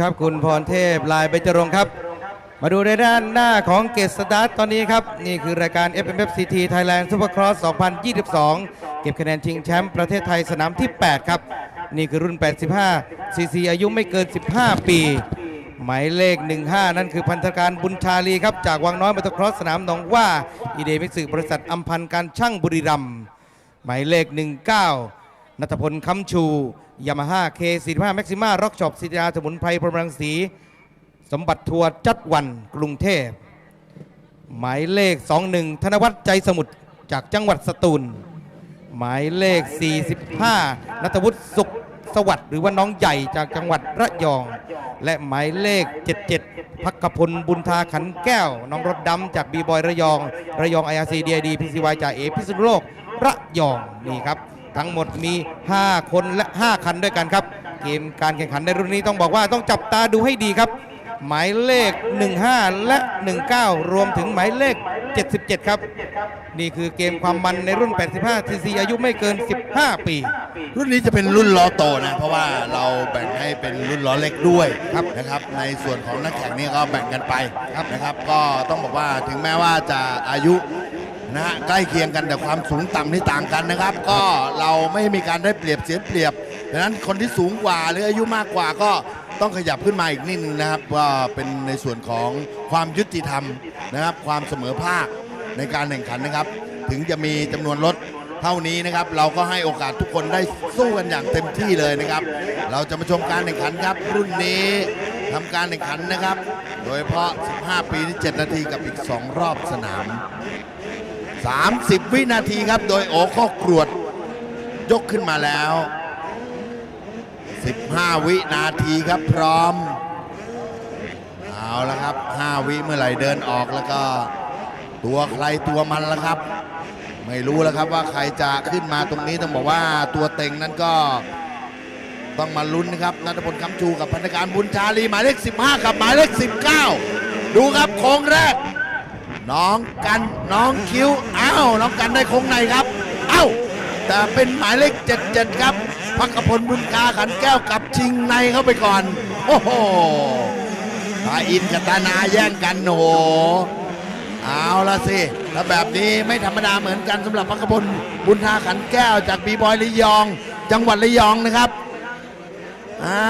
ครับ คุณพรเทพลายเบจรงค์ครับ มาดูในด้านหน้าของเกตสตาร์ทตอนนี้ครับ นี่คือรายการ FMFCT Thailand Supercross 2022 เก็บคะแนนชิงแชมป์ประเทศไทยสนามที่ 8 ครับ นี่คือรุ่น 85 ซีซีอายุไม่เกิน 15 ปี หมายเลข 15 นั่นคือพันธการบุญชาลีครับ จากวังน้อยมอเตอร์ครอสสนามหนองว่าอีเดมิสึบริษัทอัมพันธ์การช่างบุรีรัมย์หมายเลข 19 นัทพลคำชูยามาฮ่าเค45แม็กซิม่าร็อกช็อปสิทยาสมุนไพรพรหมรังสี สมบัติทัวร์จัดวันกรุงเทพ หมายเลข 21 ธนวัฒน์ใจสมุทรจากจังหวัดสตูล หมายเลข 45 นัทวุฒิสุขสวัสดิ์หรือว่าน้องใหญ่จากจังหวัดระยอง และหมายเลข 77 พักพลบุญทาขันแก้ว น้องรถดำจากบีบอยระยอง ระยอง IRC DID PCY จากเอพิษณุโลกระยองนี่ครับ ทั้งหมดมี 5 คนและ 5 คันด้วยกันครับ เกมการแข่งขันในรุ่นนี้ต้องบอกว่าต้องจับตาดูให้ดีครับ หมายเลข 15 และ 19 รวมถึงหมายเลข 77 ครับ นี่คือเกมความมันในรุ่น 85 TC อายุไม่เกิน 15 ปี รุ่นนี้จะเป็นรุ่นล้อโตนะ เพราะว่าเราแบ่งให้เป็นรุ่นล้อเล็กด้วยครับนะครับ ในส่วนของนักแข่งนี่ก็แบ่งกันไปนะครับ ก็ต้องบอกว่าถึงแม้ว่าจะอายุ นะฮะใกล้เคียงกันแต่ความสูงต่ำที่ต่างกันนะครับ ก็เราไม่มีการได้เปรียบเสียเปรียบดังนั้นคนที่สูงกว่าหรืออายุมากกว่าก็ต้องขยับขึ้นมาอีกนิดนึงนะครับว่าเป็นในส่วนของความยุติธรรมนะครับ ความเสมอภาคในการแข่งขันนะครับ ถึงจะมีจำนวนรถเท่านี้นะครับ เราก็ให้โอกาสทุกคนได้สู้กันอย่างเต็มที่เลยนะครับ เราจะมาชมการแข่งขันครับ รุ่นนี้ทำการแข่งขันนะครับ โดยเฉพาะ 15 ปีที่7นาทีกับอีก 2 รอบสนาม 30 วินาทีครับ โดยโอข้อกรวด ยกขึ้นมาแล้ว 15 วินาทีครับพร้อม เอาละครับ 5 วิเมื่อไหร่เดินออกแล้วก็ ตัวใครตัวมันแล้วครับ ไม่รู้แล้วครับว่าใครจะขึ้นมาตรงนี้ต้องบอกว่าตัวเต็งนั้นก็ต้องมาลุ้นนะครับนัทพลคำชูกับพันธการบุญชาลีหมายเลข 15 กับหมายเลข 19 ดูครับโค้งแรก น้องกันน้องคิ้วอ้าวน้องกันได้คงในครับ เอ้า แต่เป็นหมายเลข77ครับพักพลบุญกาขันแก้วกับชิงในเข้าไปก่อน โอ้โหตาอินกับตานาแย่งกันโอ้โหเอาละสิแล้วแบบนี้ไม่ธรรมดาเหมือนกันสำหรับพักพลบุญทาขันแก้วจากบีบอยระยอง จังหวัดระยองนะครับอ่า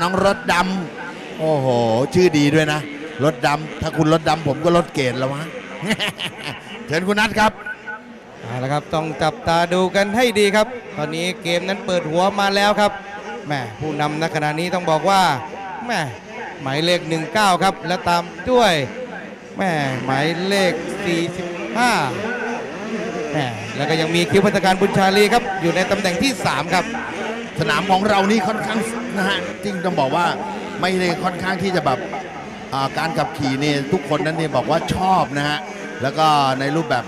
น้องรถดำโอ้โห ชื่อดีด้วยนะ รถดำถ้าคุณรถดำผมก็รถเกตแล้ววะเชิญคุณนัทครับเอาละครับต้องจับตาดูกันให้ดีครับ ตอนนี้เกมนั้นเปิดหัวมาแล้วครับแหม่ผู้นำณขณะนี้ต้องบอกว่าแหม่หมายเลข 19 ครับ และตามด้วยแหม่หมายเลข 45แหม่แล้วก็ยังมีคิวพัฒการบุญชาลีครับ อยู่ในตำแหน่งที่ 3 ครับ สนามของเรานี่ค่อนข้างนะฮะจริงต้องบอกว่าไม่ได้ค่อนข้างที่จะแบบ อ่าการขับขี่นี่ทุกคนนั้นเนี่ยบอกว่าชอบนะฮะแล้วก็ในรูปแบบ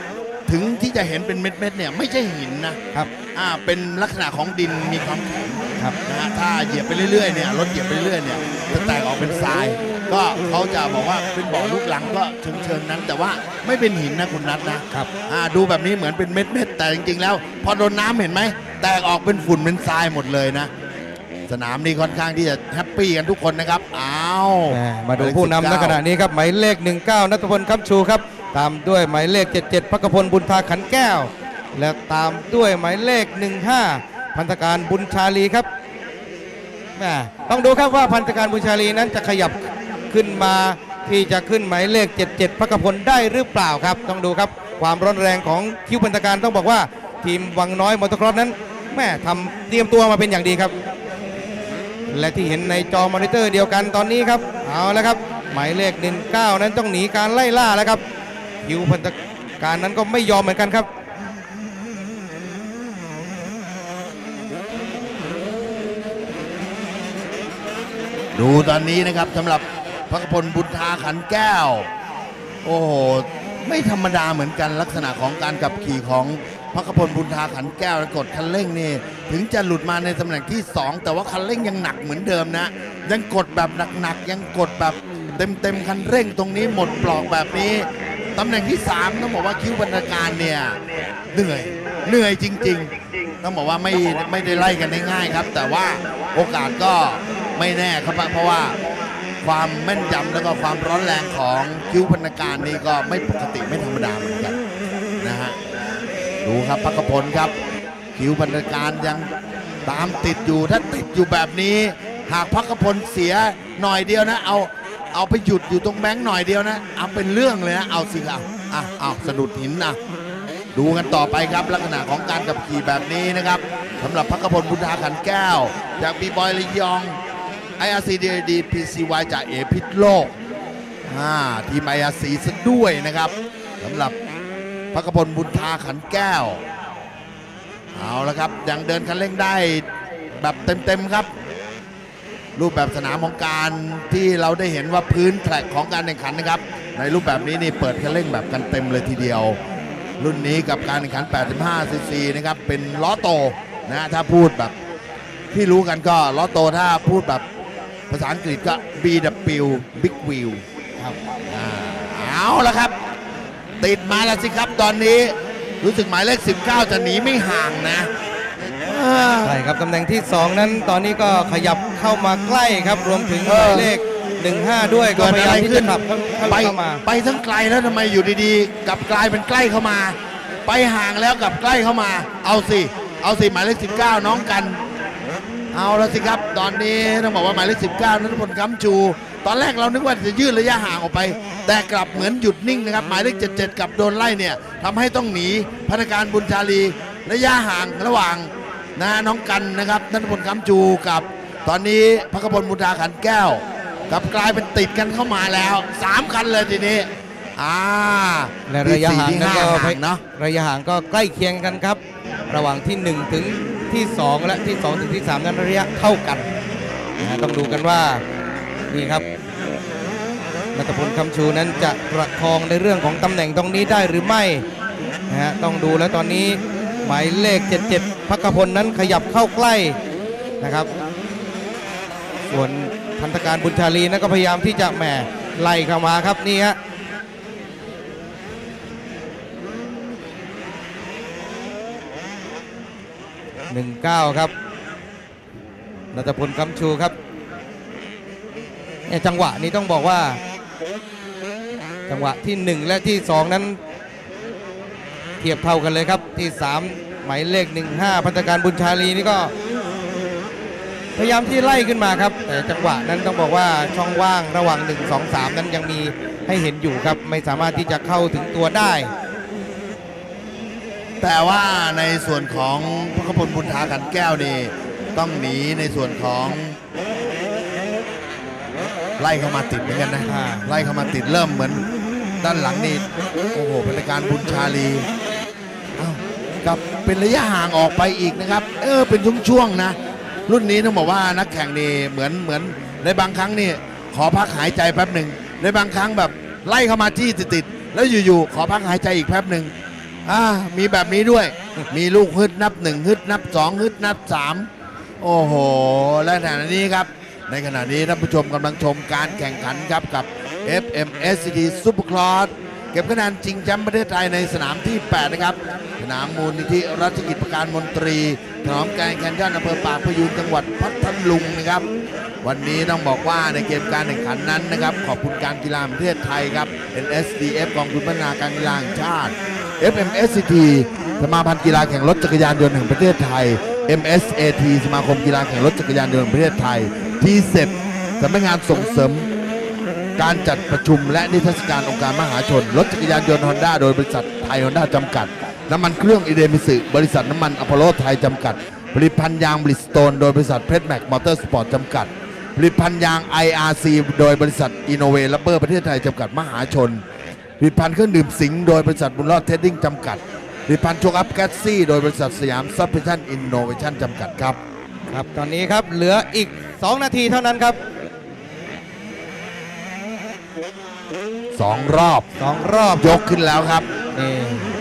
ถึงที่จะเห็นเป็นเม็ดๆเนี่ยไม่ใช่หินนะครับ อ่าเป็นลักษณะของดินมีความแข็งครับ นะฮะถ้าเหยียบไปเรื่อยๆเนี่ยรถเหยียบไปเรื่อยๆเนี่ยจะแตกออกเป็นทราย ก็เขาจะบอกว่าเป็นบ่อลูกหลังก็เชิงๆนั้น แต่ว่าไม่เป็นหินนะคุณนัทนะครับ อ่าดูแบบนี้เหมือนเป็นเม็ดๆแต่จริงๆแล้ว พอโดนน้ำเห็นไหมแตกออกเป็นฝุ่นเป็นทรายหมดเลยนะ สนามนี้ค่อนข้างที่จะแฮปปี้กันทุกคนนะครับอ้าวแหม่มาดูผู้นำณขณะนี้ครับหมายเลข 19นัทพลคำชูครับ ตามด้วยหมายเลข 77พักพลบุญทาขันแก้ว และตามด้วยหมายเลข 15 พันธการบุญชาลีครับแหม่ต้องดูครับว่าพันธการบุญชาลีนั้นจะขยับขึ้นมาที่จะขึ้นหมายเลข 77พักพลได้หรือเปล่าครับ ต้องดูครับความร้อนแรงของคิวพันธการต้องบอกว่า ทีมวังน้อยมอเตอร์ครอสนั้นแม่ทำเตรียมตัวมาเป็นอย่างดีครับ และที่เห็นในจอมอนิเตอร์เดียวกันตอนนี้ครับ เอาแล้วครับ หมายเลข19นั้นต้องหนีการไล่ล่าแล้วครับคิวพันธการนั้นก็ไม่ยอมเหมือนกันครับดูตอนนี้นะครับสำหรับพระพลบุญทาขันแก้ว โอ้โห ไม่ธรรมดาเหมือนกันลักษณะของการขับขี่ของ พระพลบุญทาขันแก้วกดคันเร่งนี่ถึงจะหลุดมาในตำแหน่งที่ 2 แต่ว่าคันเร่งยังหนักเหมือนเดิมนะ ยังกดแบบหนักๆยังกดแบบเต็มๆคันเร่งตรงนี้หมดปลอกแบบนี้ตำแหน่งที่ 3 ต้องบอกว่าคิ้วบรรณาการเนี่ยเหนื่อยเหนื่อยจริง ๆ ต้องบอกว่าไม่ไม่ได้ไล่กันง่ายๆครับ แต่ว่าโอกาสก็ไม่แน่ครับเพราะว่าความแม่นยำแล้วก็ความร้อนแรงของคิ้วพรรณการนี่ก็ไม่ปกติไม่ธรรมดาเหมือนกัน ดูครับพักพลครับ คิวพรรณการยังตามติดอยู่ถ้าติดอยู่แบบนี้ หากพักพลเสียหน่อยเดียวนะ เอาเอาไปหยุดอยู่ตรงแบงค์หน่อยเดียวนะ เอาเป็นเรื่องเลยนะ เอาสิครับอะเอาสะดุดหินนะดูกันต่อไปครับลักษณะของการขับขี่แบบนี้นะครับสำหรับพักพลบุญทาขันแก้ว จากบีบอยระยอง IRCDD PCY จากเอพิษโลกอ่าทีม IRC ซะด้วยนะครับสำหรับ พักพลบุญทาขันแก้ว เอาละครับ ยังเดินคันเร่งได้แบบเต็มๆครับ รูปแบบสนามของการที่เราได้เห็นว่าพื้นแทร็กของการแข่งขันนะครับ ในรูปแบบนี้นี่เปิดคันเร่งแบบกันเต็มเลยทีเดียว รุ่นนี้กับการแข่งขัน 85 ซีซีนะครับ เป็นล้อโตนะฮะถ้าพูดแบบที่รู้กันก็ล้อโตถ้าพูดแบบภาษาอังกฤษก็ BW Big Wheel ครับอ่าเอาละครับ ติดมาแล้วสิครับตอนนี้รู้สึกหมายเลข 19 จะหนีไม่ห่างนะอ่าใช่ครับตำแหน่งที่ 2 นั้นตอนนี้ก็ขยับเข้ามาใกล้ครับ รวมถึงหเออมายเลข 15 ด้วยก็เกิดพยาอะยาไรมที่ขึ้จะนขับเข้าเข้าไปเข้ามาไปทั้งไกลแล้วทำไมอยู่ดีๆกลับกลายเป็นใกล้เข้ามา ไปห่างแล้วกลับใกล้เข้ามา เอาสิเอาสิหมายเลข 19 น้องกัน เอาแล้วสิครับ ตอนนี้ต้องบอกว่าหมายเลข 19นัทพลคำชู ตอนแรกเรานึกว่าจะยืดระยะห่างออกไป แต่กลับเหมือนหยุดนิ่งนะครับ หมายเลข77กลับโดนไล่เนี่ยทำให้ต้องหนีพนักงานบุญชาลี ระยะห่างระหว่างนะน้องกันนะครับนัทพลคำชูกับ ตอนนี้พระกบลบุญทาขันแก้วกลับกลายเป็นติดกันเข้ามาแล้วสามคันเลยทีนี้อ่าและระยะห่างที่นั้นสี่ก็ที่ห้าห่างเนาะระยะห่างก็ใกล้เคียงกันครับ ระหว่างที่ 1 ถึงที่ 2 และที่ 2 ถึงที่ 3 นั้นระยะเท่ากันนะฮะต้องดูกันว่า นี่ครับนัทพลคำชูนั้นจะประคองในเรื่องของตำแหน่งตรงนี้ได้หรือไม่นะฮะต้องดูแล้วตอนนี้หมายเลข 77พักพลนั้นขยับเข้าใกล้นะครับ ส่วนพันธการบุญชาลีนั้นก็พยายามที่จะแหมไล่เข้ามาครับนี่ฮะ19ครับนัทพลคำชูครับ เนี่ยจังหวะนี้ต้องบอกว่า จังหวะที่ 1 และที่ 2 นั้น เทียบเท่ากันเลยครับที่ 3 หมายเลข 15 พันธการบุญชาลีนี่ก็ พยายามที่ไล่ขึ้นมาครับ แต่จังหวะนั้นต้องบอกว่าช่องว่างระหว่าง 1 2 3 นั้นยังมีให้เห็นอยู่ครับ ไม่สามารถที่จะเข้าถึงตัวได้ แต่ว่าในส่วนของพระกพลบุญทาขันแก้วนี่ต้องหนีในส่วนของ ไล่เข้ามาติดเหมือนกันนะไล่เข้ามาติดเริ่มเหมือนด้านหลังนี่โอ้โหเป็นรายการบุญชาลีอ้าวกับเป็นระยะห่างออกไปอีกนะครับ เออเป็นช่วงๆนะ รุ่นนี้ต้องบอกว่านักแข่งนี่เหมือนเหมือนในบางครั้งนี่ขอพักหายใจแป๊บหนึ่งในบางครั้งแบบไล่เข้ามาที่ติดๆแล้วอยู่ๆขอพักหายใจอีกแป๊บหนึ่งอ่ามีแบบนี้ด้วย มีลูกฮึดนับหนึ่งฮึดนับสองฮึดนับสามโอ้โห และขณะนี้ครับ ในขณะนี้ท่านผู้ชมกำลังชมการแข่งขันครับกับ FMSCT Supercross เก็บคะแนนชิงแชมป์ประเทศไทยในสนามที่ 8 นะครับ สนามมูลนิธิรัชกิจประการมนตรีถนอมแกงแคนยอนอำเภอปากพยูนจังหวัดพัทลุงนะครับ วันนี้ต้องบอกว่าในเกมการแข่งขันนั้นนะครับ ขอบคุณการกีฬาประเทศไทยครับ NSDF กองทุนพัฒนาการกีฬาแห่งชาติ FMSCT สมาพันธ์กีฬาแข่งรถจักรยานยนต์แห่งประเทศไทย MSAT สมาคมกีฬาแข่งรถจักรยานยนต์แห่งประเทศไทย ที่เสร็จสำนักงานส่งเสริม การจัดประชุมและนิทรรศการองค์การมหาชน รถจักรยานยนต์ฮอนด้าโดยบริษัทไทยฮอนด้าจำกัด น้ำมันเครื่องอิเดมิสึบริษัทน้ำมันอพอลโลไทยจำกัด ผลิตภัณฑ์ยางบริสโตน โดยบริษัทเพชรแม็กมอเตอร์สปอร์ตจำกัด ผลิตภัณฑ์ยาง IRC โดยบริษัทอินโนเวลับเบอร์ประเทศไทยจำกัดมหาชน ผลิตภัณฑ์เครื่องดื่มสิงห์โดยบริษัทบุญรอดเทดดิ้งจำกัดผลิตภัณฑ์โชคอัพแกสซี่โดยบริษัทสยามซัพพลชั่นอินโนเวชั่นจำกัดครับ ครับตอนนี้ครับเหลืออีก 2 นาทีเท่านั้นครับ สองรอบ2 รอบยกขึ้นแล้วครับนี่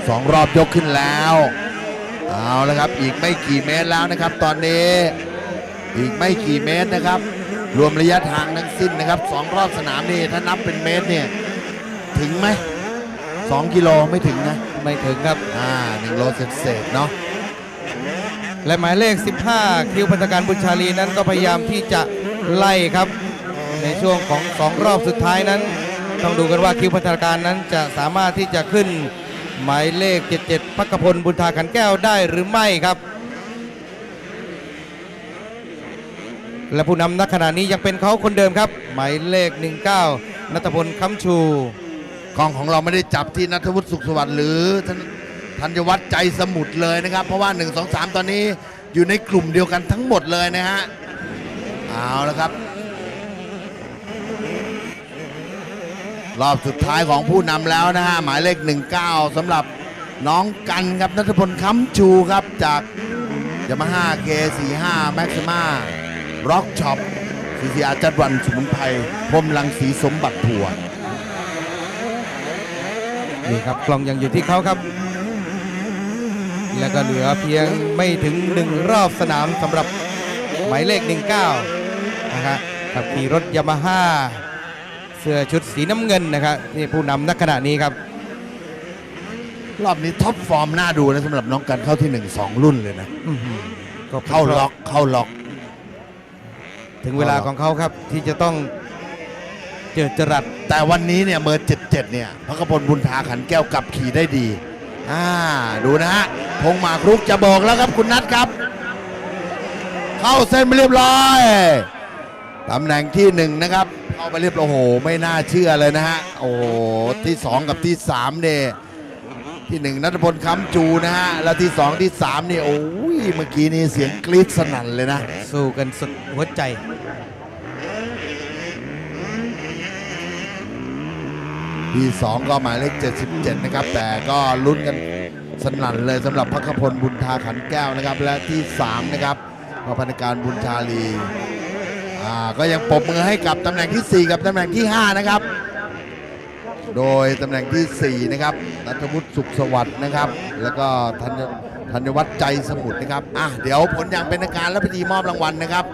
สองรอบยกขึ้นแล้วเอาละครับอีกไม่กี่เมตรแล้วนะครับ ตอนนี้อีกไม่กี่เมตรนะครับ รวมระยะทางทั้งสิ้นนะครับสองรอบสนามนี่ถ้านับเป็นเมตรเนี่ยถึงไหมสองกิโลไม่ถึงนะ ไม่ถึงครับ อ่าหนึ่งโลเศษๆเนาะ และหมายเลข 15 คิวพันธการบุญชาลีนั้นก็พยายามที่จะไล่ครับ ในช่วงของสองรอบสุดท้ายนั้น ต้องดูกันว่าคิวพันาการนั้นจะสามารถที่จะขึ้น หมายเลข 77พักพลบุญทาขันแก้วได้หรือไม่ครับ และผู้นำนักขณะนี้ยังเป็นเขาคนเดิมครับ หมายเลข 19นัทพลคำชูกองของเราไม่ได้จับที่นัทวุฒิสุขสวัสดิ์หรือธน ธัญวัฒน์ใจสมุทรเลยนะครับ เพราะว่า 1 2 3 ตอนนี้อยู่ในกลุ่มเดียวกันทั้งหมดเลยนะฮะเอาละครับ รอบสุดท้ายของผู้นำแล้วนะฮะหมายเลข 19สำหรับน้องกันครับนัทพลค้ำชูครับจากยามาฮ่าเก45แม็กซิมาร็อกช็อปซีซีอาจัดวันสมุนไพรพรมลังสีสมบัติผัวนี่ครับกล้องยังอยู่ที่เขาครับ แล้วก็เหลือเพียงไม่ถึงหนึ่งรอบสนามสำหรับหมายเลข 19 นะครับขับขี่รถยามาฮ่าเสื้อชุดสีน้ำเงินนะครับนี่ผู้นำนักขณะนี้ครับ รอบนี้ท็อปฟอร์มน่าดูนะสำหรับน้องกันเข้าที่1 2รุ่นเลยนะอื้อหือก็เข้าล็อกเข้าล็อก ถึงเวลาของเขาครับที่จะต้องเจอจรัสแต่วันนี้เนี่ยเบอร์77เนี่ยพระกพลบุญทาขันแก้วกลับขี่ได้ดี อ่าดูนะฮะพงหมากรุกจะบอกแล้วครับคุณนัทครับ เข้าเส้นไปเรียบร้อยตำแหน่งที่หนึ่งนะครับ เข้าไปเรียบร้อยโอ้โห ไม่น่าเชื่อเลยนะฮะโอ้โหที่สองกับที่สามเนี่ยที่หนึ่งนัทพลค้ำจูนะฮะแล้วที่สองที่สามเนี่ยโอ้ยเมื่อกี้นี่เสียงกรี๊ดสนั่นเลยนะ สู้กันสุดหัวใจ ที่ 2 ก็หมายเลข 77 นะครับ แต่ก็ลุ้นกันสนั่นเลยสำหรับพักพลบุญทาขันแก้วนะครับ และที่ 3 นะครับก็พันธการบุญชาลีอ่าก็ยังปรบมือให้กับตำแหน่งที่ 4 กับตำแหน่งที่ 5 นะครับ โดยตำแหน่งที่ 4 นะครับนัทวุฒิสุขสวัสดิ์นะครับ แล้วก็ธัญธัญวัฒน์ใจสมุทรนะครับอะเดี๋ยวผลอย่างเป็นทางการและพิธีมอบรางวัลนะครับ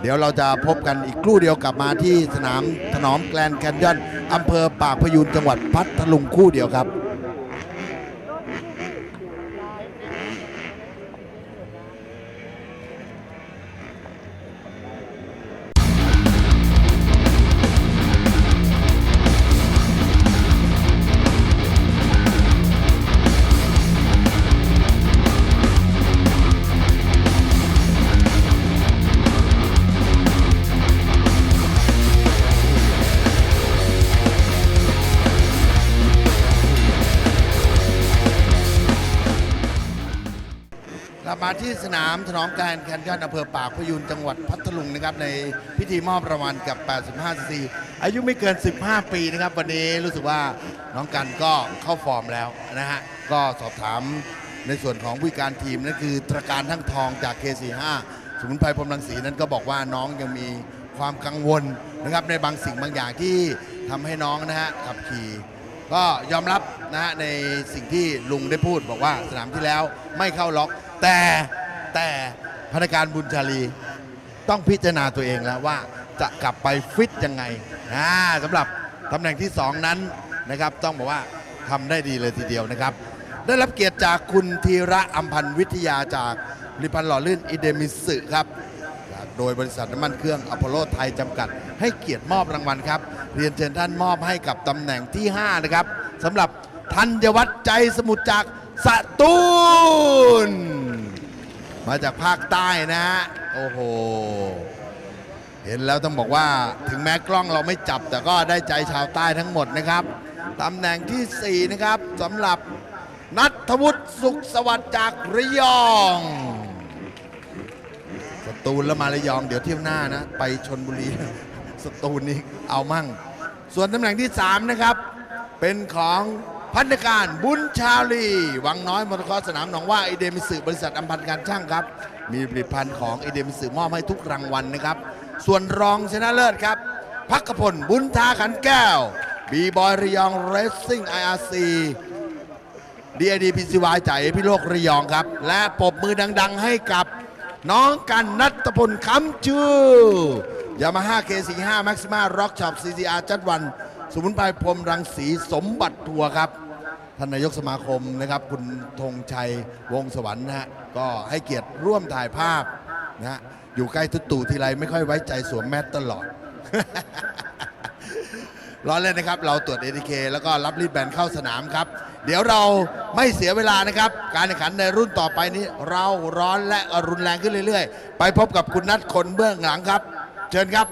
เดี๋ยวเราจะพบกันอีกครู่เดียวกลับมาที่สนามถนอมแกลนแคนยอนอำเภอปากพยูนจังหวัดพัทลุงคู่เดียวครับ ที่สนามถนอมกลนแคนยอนอำเภอปากพยูนจังหวัดพัทลุงนะครับในพิธีมอบรางวัลกับ 85ซีอายุไม่เกิน 15 ปีนะครับ วันนี้รู้สึกว่าน้องกันก็เข้าฟอร์มแล้วนะฮะ ก็สอบถามในส่วนของผู้การทีมนั่นคือตรการทั้งทองจาก K45 สมุนไพรพรมรังสีนั้นก็บอกว่าน้องยังมีความกังวลนะครับในบางสิ่งบางอย่างที่ทำให้น้องนะฮะขับขี่ก็ยอมรับนะฮะในสิ่งที่ลุงได้พูดบอกว่าสนามที่แล้วไม่เข้าล็อก แต่แต่พนักงานบุญชาลี ต้องพิจารณาตัวเองแล้วว่าจะกลับไปฟิตยังไงอ่าสำหรับตำแหน่งที่ 2 นั้นนะครับต้องบอกว่าทำได้ดีเลยทีเดียวนะครับ ได้รับเกียรติจากคุณธีระอัมพันธ์วิทยาจากผลิตภัณฑ์หล่อลื่นอิเดมิสึครับโดยบริษัทน้ำมันเครื่องอพอลโลไทยจำกัด ให้เกียรติมอบรางวัลครับ เรียนเชิญท่านมอบให้กับตำแหน่งที่ 5 นะครับสำหรับธัญวัฒน์ใจสมุทรจากสตูล มาจากภาคใต้นะฮะโอ้โห เห็นแล้วต้องบอกว่าถึงแม้กล้องเราไม่จับแต่ก็ได้ใจชาวใต้ทั้งหมดนะครับตำแหน่งทีสี่4 นะครับสำหรับนัทวุฒิสุขสวัสดิ์จากระยองสตูลแล้วมาระยองเดี๋ยวเที่ยวหน้านะ ไปชนบุรีสตูลนี่เอามั่ง ส่วนตำแหน่งที่ 3 นะครับ เป็นของ พันธการบุญชาลีวังน้อยมรคอสนามหนองว่าไอเดมิสึบริษัทอัมพันธ์การช่างครับ มีผลิตภัณฑ์ของไอเดมิสึมอบให้ทุกรางวัลนะครับ ส่วนรองชนะเลิศครับพักกพลบุญทาขันแก้วบีบอยระยองเรสซิ่งไออาร์ซี DID PCY จ่ายพี่โลกระยองครับ และปบมือดัง ๆ ให้กับน้องกันนัตพลคำชื่อยามาฮ่า K45 Maxima Rock Shop CCR จัดวัน สมุนไพรพรมรังสีสมบัติทัวร์ครับท่านนายกสมาคมนะครับคุณธงชัยวงศ์สวรรค์นะฮะก็ให้เกียรติร่วมถ่ายภาพนะฮะอยู่ใกล้ตุ๊ตู่ทีไรไม่ค่อยไว้ใจสวมแมสตลอด ร้อนเล่นนะครับ เราตรวจเอทีเคแล้วก็รับรีดแบนเข้าสนามครับ เดี๋ยวเราไม่เสียเวลานะครับ การแข่งขันในรุ่นต่อไปนี้ เราร้อนและรุนแรงขึ้นเรื่อย ๆ ไปพบกับคุณนัทคนเบื้องหลังครับ เชิญครับ